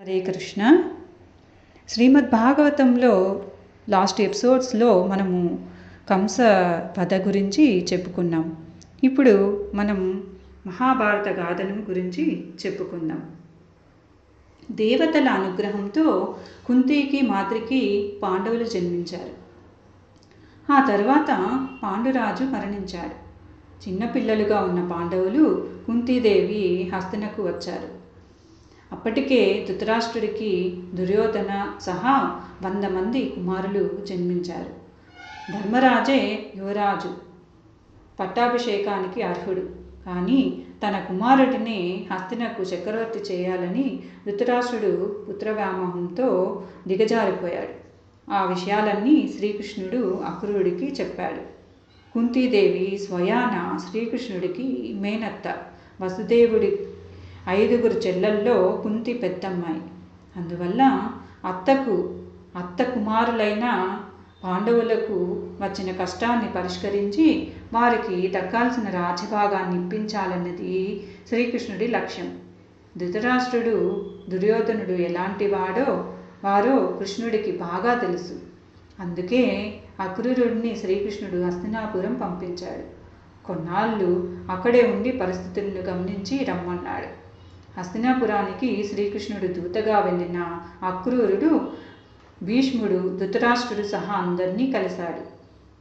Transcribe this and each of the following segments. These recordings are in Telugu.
హరే కృష్ణ. శ్రీమద్ భాగవతంలో లాస్ట్ ఎపిసోడ్స్లో మనము కంస పద గురించి చెప్పుకున్నాం. ఇప్పుడు మనం మహాభారత గాథను గురించి చెప్పుకుందాం. దేవతల అనుగ్రహంతో కుంతికి మాతృకి పాండవులు జన్మించారు. ఆ తర్వాత పాండురాజు మరణించాడు. చిన్నపిల్లలుగా ఉన్న పాండవులు కుంతీదేవి హస్తనకు వచ్చారు. అప్పటికే ధృతరాష్ట్రుడికి దుర్యోధన సహా వంద మంది కుమారులు జన్మించారు. ధర్మరాజే యువరాజు పట్టాభిషేకానికి అర్హుడు. కానీ తన కుమారుడిని హస్తినకు చక్రవర్తి చేయాలని ధృతరాష్ట్రుడు పుత్రవ్యామోహంతో దిగజారిపోయాడు. ఆ విషయాలన్నీ శ్రీకృష్ణుడు అక్రూరుడికి చెప్పాడు. కుంతీదేవి స్వయాన శ్రీకృష్ణుడికి మేనత్త వసుదేవుడి ఐదుగురు చెల్లల్లో కుంతి పెద్దమ్మాయి. అందువల్ల అత్తకు అత్త కుమారులైన పాండవులకు వచ్చిన కష్టాన్ని పరిష్కరించి వారికి దక్కాల్సిన రాజభాగాన్ని ఇప్పించాలన్నది శ్రీకృష్ణుడి లక్ష్యం. ధృతరాష్ట్రుడు దుర్యోధనుడు ఎలాంటి వాడో వారో కృష్ణుడికి బాగా తెలుసు. అందుకే అక్రూరుడిని శ్రీకృష్ణుడు హస్తినాపురం పంపించాడు. కొన్నాళ్ళు అక్కడే ఉండి పరిస్థితులను గమనించి రమ్మన్నాడు. హస్తినాపురానికి శ్రీకృష్ణుడు దూతగా వెళ్ళిన అక్రూరుడు భీష్ముడు ధృతరాష్ట్రుడు సహా అందరినీ కలిశాడు.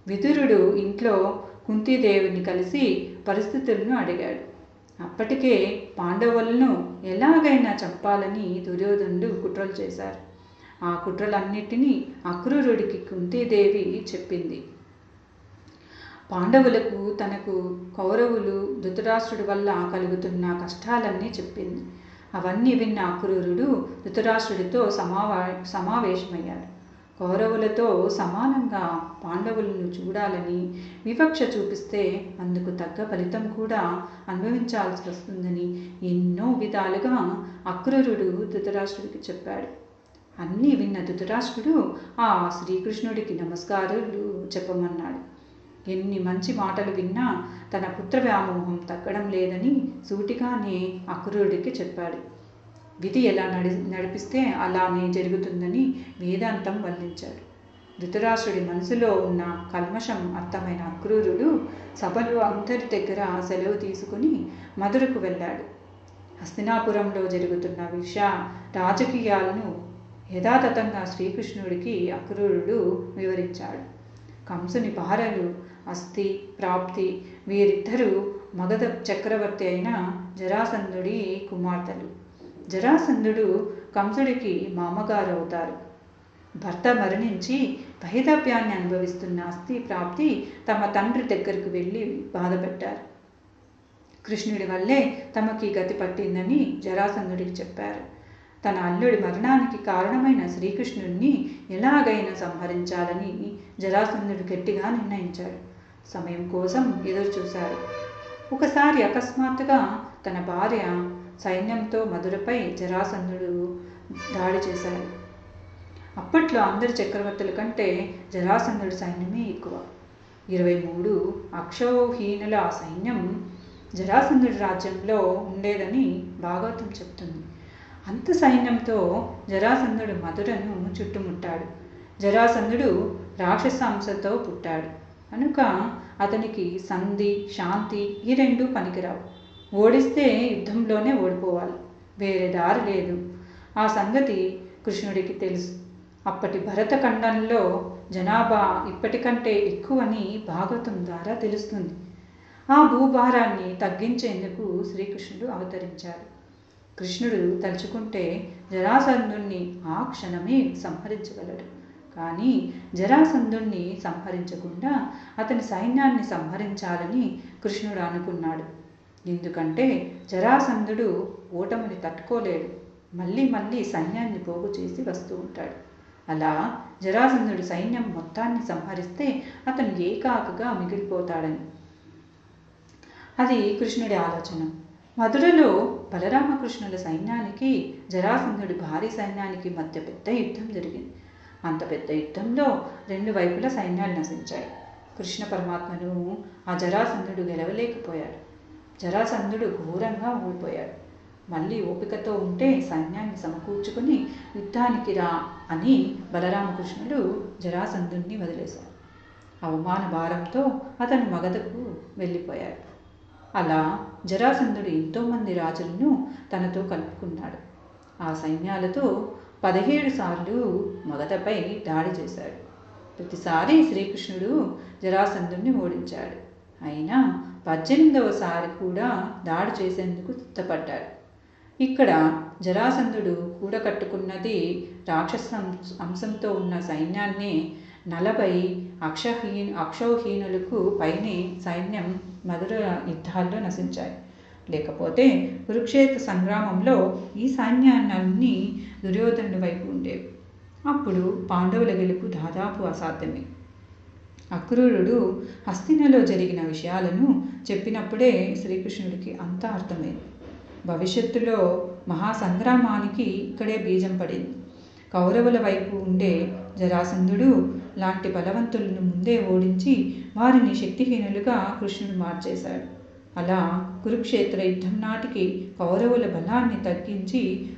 విదురుడు ఇంట్లో కుంతీదేవిని కలిసి పరిస్థితులను అడిగాడు. అప్పటికే పాండవులను ఎలాగైనా చంపాలని దుర్యోధనుడు కుట్రలు చేశారు. ఆ కుట్రలన్నిటినీ అక్రూరుడికి కుంతీదేవి చెప్పింది. పాండవులకు తనకు కౌరవులు ధృతరాష్ట్రుడి వల్ల కలుగుతున్న కష్టాలన్నీ చెప్పింది. అవన్నీ విన్న అక్రూరుడు ధృతరాష్ట్రుడితో సమావా సమావేశమయ్యాడు. కౌరవులతో సమానంగా పాండవులను చూడాలని వివక్ష చూపిస్తే అందుకు తగ్గ ఫలితం కూడా అనుభవించాల్సి వస్తుందని ఎన్నో విధాలుగా అక్రూరుడు ధృతరాష్ట్రుడికి చెప్పాడు. అన్నీ విన్న ధృతరాష్ట్రుడు ఆ శ్రీకృష్ణుడికి నమస్కారాలు చెప్పమన్నాడు. ఎన్ని మంచి మాటలు విన్నా తన పుత్ర వ్యామోహం తగ్గడం లేదని సూటిగానే అక్రూరుడికి చెప్పాడు. విధి ఎలా నడి నడిపిస్తే అలానే జరుగుతుందని వేదాంతం వల్లించాడు. ధృతరాష్ట్రుడి మనసులో ఉన్న కల్మషం అర్థమైన అక్రూరుడు సభలో అందరి దగ్గర సెలవు తీసుకుని మధురకు వెళ్ళాడు. హస్తినాపురంలో జరుగుతున్న విష రాజకీయాలను యథాతథంగా శ్రీకృష్ణుడికి అక్రూరుడు వివరించాడు. కంసుని భార్యలు అస్థి ప్రాప్తి వీరిద్దరూ మగధ చక్రవర్తి అయిన జరాసంధుడి కుమార్తెలు. జరాసంధుడు కంసుడికి మామగారు అవుతారు భర్త మరణించి వైధవ్యాన్ని అనుభవిస్తున్న అస్థి ప్రాప్తి తమ తండ్రి దగ్గరకు వెళ్ళి బాధపెట్టారు. కృష్ణుడి వల్లే తమకి గతి పట్టిందని జరాసంధుడికి చెప్పారు. తన అల్లుడి మరణానికి కారణమైన శ్రీకృష్ణుడిని ఎలాగైనా సంహరించాలని జరాసంధుడు గట్టిగా నిర్ణయించాడు. సమయం కోసం ఎదురు చూశాడు ఒకసారి అకస్మాత్తుగా తన భార్య సైన్యంతో మధురపై జరాసంధుడు దాడి చేశాడు. అప్పట్లో అందరి చక్రవర్తుల కంటే జరాసంధుడి సైన్యమే ఎక్కువ. ఇరవై మూడు అక్షోహీనుల సైన్యం జరాసంధుడి రాజ్యంలో ఉండేదని భాగవతం చెప్తుంది. అంత సైన్యంతో జరాసంధుడు మధురను చుట్టుముట్టాడు. జరాసంధుడు రాక్షసాంశతో పుట్టాడు. కనుక అతనికి సంధి శాంతి ఈ రెండు పనికిరావు. ఓడిస్తే యుద్ధంలోనే ఓడిపోవాలి. వేరే దారి లేదు. ఆ సంగతి కృష్ణుడికి తెలుసు. అప్పటి భరతఖండంలో జనాభా ఇప్పటికంటే ఎక్కువని భాగవతం ద్వారా తెలుస్తుంది. ఆ భూభారాన్ని తగ్గించేందుకు శ్రీకృష్ణుడు అవతరించాడు. కృష్ణుడు తలుచుకుంటే జరాసంధుణ్ణి ఆ క్షణమే సంహరించగలడు. కానీ జరాసంధుణ్ణి సంహరించకుండా అతని సైన్యాన్ని సంహరించాలని కృష్ణుడు అనుకున్నాడు. ఎందుకంటే జరాసంధుడు ఓటమిని తట్టుకోలేడు. మళ్ళీ మళ్ళీ సైన్యాన్ని పోగు చేసి వస్తూ ఉంటాడు. అలా జరాసంధుడు సైన్యం మొత్తాన్ని సంహరిస్తే అతను ఏకాకగా మిగిలిపోతాడని. అది కృష్ణుడి ఆలోచన. మధురలో బలరామకృష్ణుల సైన్యానికి జరాసింధుడి భారీ సైన్యానికి మధ్య పెద్ద యుద్ధం జరిగింది. అంత పెద్ద యుద్ధంలో రెండు వైపుల సైన్యాలు నశించాయి. కృష్ణ పరమాత్మను ఆ జరాసంధుడు గెలవలేకపోయాడు. జరాసంధుడు ఘోరంగా ఓడిపోయాడు మళ్ళీ ఓపికతో ఉంటే సైన్యాన్ని సమకూర్చుకుని యుద్ధానికి రా అని బలరామకృష్ణుడు జరాసంధుణ్ణి వదిలేశారు అవమాన భారంతో అతను మగధకు వెళ్ళిపోయాడు. అలా జరాసంధుడు ఎంతోమంది రాజులను తనతో కలుపుకున్నాడు. ఆ సైన్యాలతో పదిహేడు సార్లు మగధపై దాడి చేశాడు. ప్రతిసారి శ్రీకృష్ణుడు జరాసంధుణ్ణి ఓడించాడు. అయినా పద్దెనిమిదవసారి కూడా దాడి చేసేందుకు సిద్ధపడ్డాడు. ఇక్కడ జరాసంధుడు కూడకట్టుకున్నది రాక్షస అంశంతో ఉన్న సైన్యాన్ని నలభై అక్షహీ అక్షౌహీనులకు పైనే సైన్యం మధుర యుద్ధాల్లో నశించాయి. లేకపోతే కురుక్షేత్ర సంగ్రామంలో ఈ సైన్యాన్ని దుర్యోధనుడి వైపు ఉండేవి. అప్పుడు పాండవుల గెలుపు దాదాపు అసాధ్యమే. అక్రూరుడు హస్తినలో జరిగిన విషయాలను చెప్పినప్పుడే శ్రీకృష్ణుడికి అంతా అర్థమైంది. భవిష్యత్తులో మహాసంగ్రామానికి ఇక్కడే బీజం పడింది. కౌరవుల వైపు ఉండే జరాసంధుడు లాంటి బలవంతులను ముందే ఓడించి వారిని శక్తిహీనులుగా కృష్ణుడు మార్చేశాడు. అలా కురుక్షేత్ర యుద్ధం నాటికి కౌరవుల బలాన్ని తగ్గించి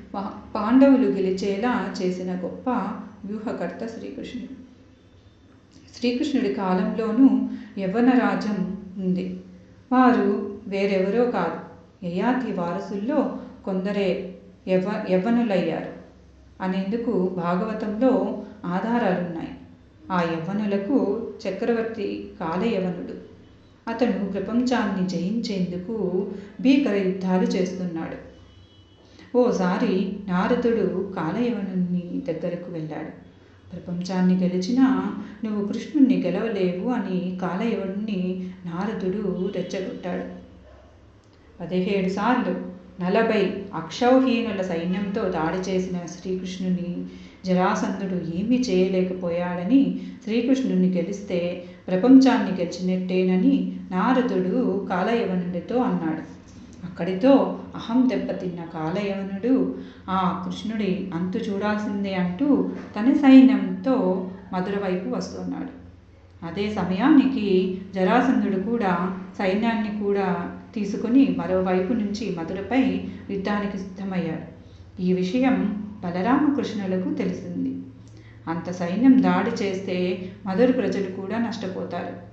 పాండవులు గెలిచేలా చేసిన గొప్ప వ్యూహకర్త శ్రీకృష్ణుడు. శ్రీకృష్ణుడి కాలంలోనూ యవ్వన రాజ్యం ఉంది. వారు వేరెవరో కాదు. యయాతి వారసుల్లో కొందరే యవ యవ్వనులయ్యారు. అనేందుకు భాగవతంలో ఆధారాలున్నాయి. ఆ యవ్వనులకు చక్రవర్తి కాలయవనుడు అతను ప్రపంచాన్ని జయించేందుకు భీకర యుద్ధాలు చేస్తున్నాడు. ఓసారి నారదుడు కాలయవనుని దగ్గరకు వెళ్ళాడు. ప్రపంచాన్ని గెలిచినా నువ్వు కృష్ణుణ్ణి గెలవలేవు అని కాలయవనుని నారదుడు రెచ్చగొట్టాడు. పదిహేడు సార్లు నలభై అక్షౌహీనుల సైన్యంతో దాడి చేసిన శ్రీకృష్ణుని జరాసంధుడు ఏమీ చేయలేకపోయాడని శ్రీకృష్ణుని గెలిస్తే ప్రపంచాన్ని గెలిచినట్టేనని నారదుడు కాలయవనుడితో అన్నాడు. అక్కడితో అహం దెబ్బతిన్న కాలయవనుడు ఆ కృష్ణుడి అంతు చూడాల్సిందే అంటూ తన సైన్యంతో మధుర వైపు వస్తున్నాడు. అదే సమయానికి జరాసంధుడు కూడా సైన్యాన్ని కూడా తీసుకుని మరోవైపు నుంచి మధురపై యుద్ధానికి సిద్ధమయ్యాడు. ఈ విషయం బలరామకృష్ణులకు తెలిసింది. అంత సైన్యం దాడి చేస్తే మధుర ప్రజలు కూడా నష్టపోతారు.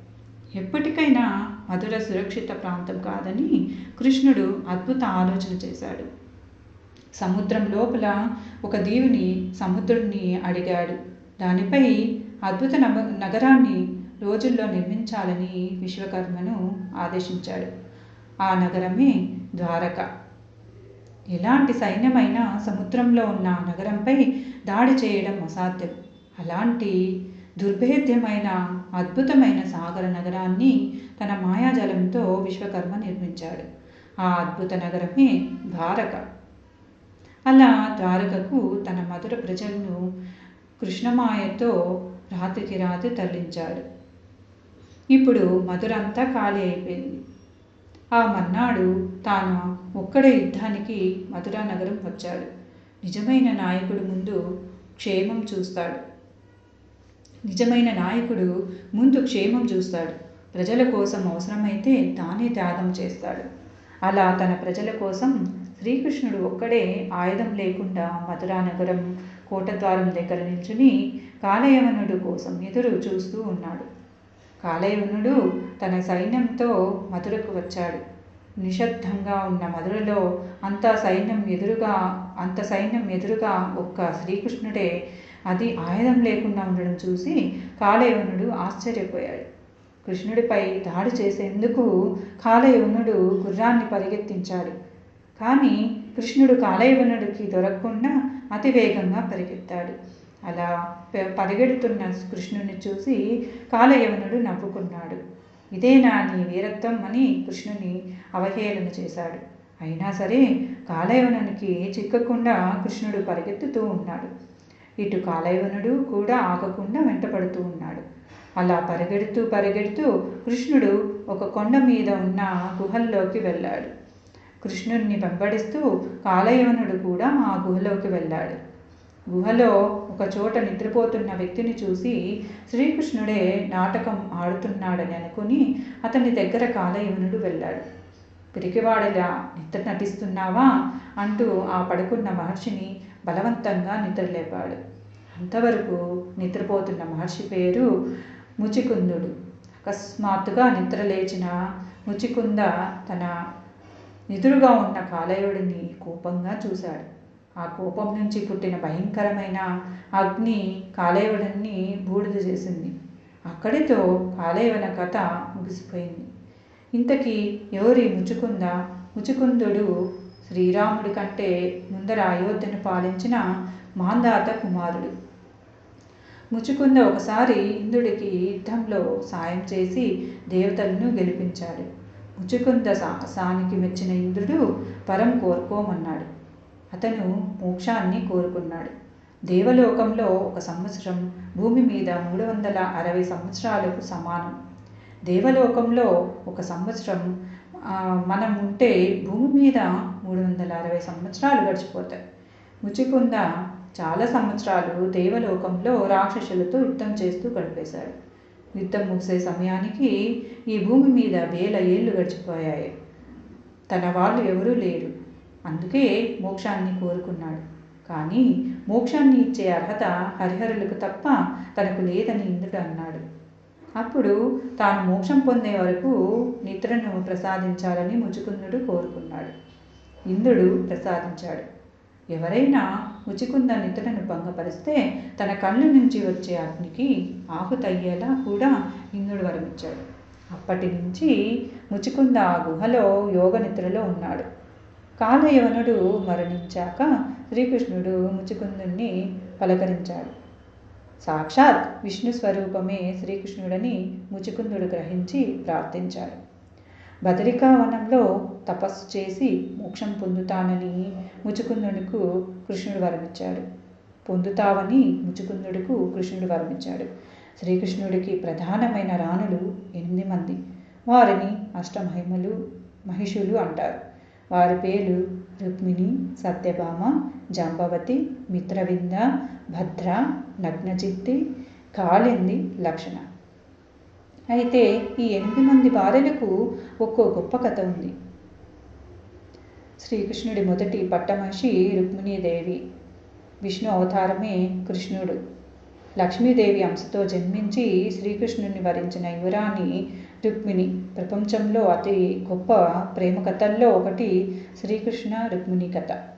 ఎప్పటికైనా మధుర సురక్షిత ప్రాంతం కాదని కృష్ణుడు అద్భుత ఆలోచన చేశాడు. సముద్రం లోపల ఒక దీవిని సముద్రుడిని అడిగాడు. దానిపై అద్భుత నగరాన్ని రోజుల్లో నిర్మించాలని విశ్వకర్మను ఆదేశించాడు. ఆ నగరమే ద్వారక. ఎలాంటి సైన్యమైనా సముద్రంలో ఉన్న నగరంపై దాడి చేయడం అసాధ్యం. అలాంటి దుర్భేద్యమైన అద్భుతమైన సాగర నగరాన్ని తన మాయాజలంతో విశ్వకర్మ నిర్మించాడు. ఆ అద్భుత నగరమే ద్వారక. అలా ద్వారకకు తన మధుర ప్రజలను కృష్ణమాయతో రాత్రికి రాత్రి తరలించాడు. ఇప్పుడు మధురంతా ఖాళీ అయిపోయింది. ఆ మర్నాడు తాను ఒక్కడే యుద్ధానికి మధురా నగరం వచ్చాడు. నిజమైన నాయకుడు ముందు క్షేమం చూస్తాడు. నిజమైన నాయకుడు ముందు క్షేమం చూస్తాడు. ప్రజల కోసం అవసరమైతే తానే త్యాగం చేస్తాడు. అలా తన ప్రజల కోసం శ్రీకృష్ణుడు ఒక్కడే ఆయుధం లేకుండా మధురా నగరం కోటద్వారం దగ్గర నిల్చుని కాలయవనుడు కోసం ఎదురు చూస్తూ ఉన్నాడు. కాలయవనుడు తన సైన్యంతో మధురకు వచ్చాడు. నిశ్శబ్దంగా ఉన్న మధురలో అంత సైన్యం ఎదురుగా అంత సైన్యం ఎదురుగా ఒక్క శ్రీకృష్ణుడే అది ఆయుధం లేకుండా ఉండడం చూసి కాలయవనుడు ఆశ్చర్యపోయాడు. కృష్ణుడిపై దాడి చేసేందుకు కాలయవనుడు గుర్రాన్ని పరిగెత్తించాడు. కానీ కృష్ణుడు కాలయవనుడికి దొరకకుండా అతివేగంగా పరిగెత్తాడు. అలా పరిగెడుతున్న కృష్ణుని చూసి కాలయవనుడు నవ్వుకున్నాడు. ఇదేనా నీ వీరత్వం అని కృష్ణుని అవహేళన చేశాడు. అయినా సరే కాలయవనునికి చిక్కకుండా కృష్ణుడు పరిగెత్తుతూ ఉన్నాడు. ఇటు కాలయవనుడు కూడా ఆగకుండా వెంటపడుతూ ఉన్నాడు. అలా పరిగెడుతూ పరిగెడుతూ కృష్ణుడు ఒక కొండ మీద ఉన్న గుహల్లోకి వెళ్ళాడు. కృష్ణుణ్ణి వెంబడిస్తూ కాలయవనుడు కూడా ఆ గుహలోకి వెళ్ళాడు. గుహలో ఒక చోట నిద్రపోతున్న వ్యక్తిని చూసి శ్రీకృష్ణుడే నాటకం ఆడుతున్నాడని అనుకుని అతని దగ్గర కాలయవనుడు వెళ్ళాడు. పిరికివాడిలా నిద్ర నటిస్తున్నావా? అంటూ ఆ పడుకున్న మహర్షిని బలవంతంగా నిద్రలేపాడు. అంతవరకు నిద్రపోతున్న మహర్షి పేరు ముచికుందుడు. అకస్మాత్తుగా నిద్ర లేచిన ముచికుంద తన ఎదురుగా ఉన్న కాలయుడిని కోపంగా చూశాడు. ఆ కోపం నుంచి పుట్టిన భయంకరమైన అగ్ని కాలేవుడిని బూడిద చేసింది. అక్కడితో కాలేవన కథ ముగిసిపోయింది. ఇంతకీ ఎవరి ముచుకుంద? ముచుకుందుడు శ్రీరాముడి కంటే ముందర అయోధ్యను పాలించిన మాందాత కుమారుడు. ముచుకుంద ఒకసారి ఇంద్రుడికి యుద్ధంలో సాయం చేసి దేవతలను గెలిపించాడు. ముచుకుంద సాహసానికి మెచ్చిన ఇంద్రుడు పరం కోరుకోమన్నాడు. అతను మోక్షాన్ని కోరుకున్నాడు. దేవలోకంలో ఒక సంవత్సరం భూమి మీద మూడు వందల అరవై సంవత్సరాలకు సమానం. దేవలోకంలో ఒక సంవత్సరం మనం ఉంటే భూమి మీద మూడు వందల అరవై సంవత్సరాలు గడిచిపోతాయి. ముచికుంద చాలా సంవత్సరాలు దేవలోకంలో రాక్షసులతో యుద్ధం చేస్తూ గడిపేశాడు. యుద్ధం ముగిసే సమయానికి ఈ భూమి మీద వేల ఏళ్ళు గడిచిపోయాయి. తన వాళ్ళు ఎవరూ లేరు. అందుకే మోక్షాన్ని కోరుకున్నాడు. కానీ మోక్షాన్ని ఇచ్చే అర్హత హరిహరులకు తప్ప తనకు లేదని ఇంద్రుడు అన్నాడు. అప్పుడు తాను మోక్షం పొందే వరకు నిద్రను ప్రసాదించాలని ముచుకుందుడు కోరుకున్నాడు. ఇంద్రుడు ప్రసాదించాడు. ఎవరైనా ముచుకుంద నిద్రను భంగపరిస్తే తన కళ్ళ నుంచి వచ్చే అగ్నికి ఆహుతయ్యేలా కూడా ఇంద్రుడు వరమిచ్చాడు. అప్పటి నుంచి ముచుకుంద ఆ గుహలో యోగ నిద్రలో ఉన్నాడు. కాలయవనుడు మరణించాక శ్రీకృష్ణుడు ముచుకుందుణ్ణి పలకరించాడు. సాక్షాత్ విష్ణు స్వరూపమే శ్రీకృష్ణుడని ముచుకుందుడు గ్రహించి ప్రార్థించాడు. బదరికావనంలో తపస్సు చేసి మోక్షం పొందుతానని ముచుకుందుడుకు కృష్ణుడు వరమిచ్చాడు. పొందుతావని ముచుకుందుడుకు కృష్ణుడు వరమిచ్చాడు. శ్రీకృష్ణుడికి ప్రధానమైన రాణులు ఎనిమిది మంది. వారిని అష్టమహిమలు మహిషులు అంటారు. వారి పేర్లు రుక్మిణి సత్యభామ జాంబవతి మిత్రవింద భద్ర నగ్నచిత్తి కాళింది లక్షణ. అయితే ఈ ఎనిమిది మంది భార్యలకు ఒక్కో గొప్ప కథ ఉంది. శ్రీకృష్ణుడి మొదటి పట్టమహిషి రుక్మిణీదేవి. విష్ణు అవతారమే కృష్ణుడు. లక్ష్మీదేవి అంశతో జన్మించి శ్రీకృష్ణుని వరించిన యువరాణి రుక్మిణి. ప్రపంచంలో అతి గొప్ప ప్రేమ కథల్లో ఒకటి శ్రీకృష్ణ రుక్మిణి కథ.